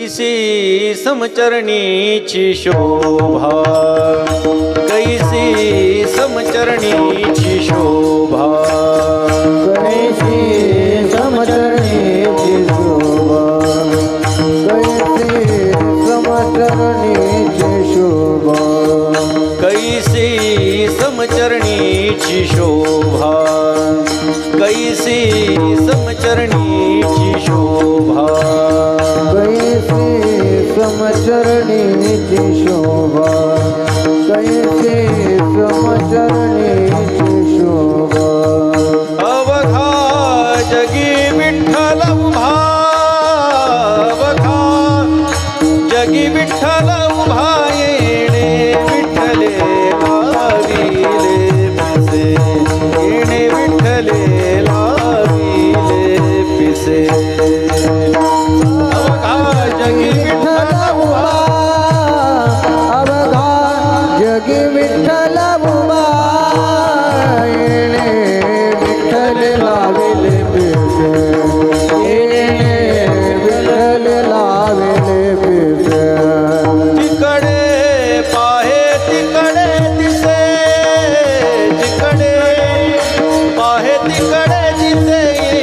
कैसी समचरणी ची शोभा। कैसी समचरणी ची शोभा। कैसी शोभा। कैसी समचरणी शोभा। कैसी समचरणी चरणी निज शोभा। कैसे सम चरणी शोभा। अवधा जगी विठ्ठल अवधा जगी विठ्ठल तिकडे जिथे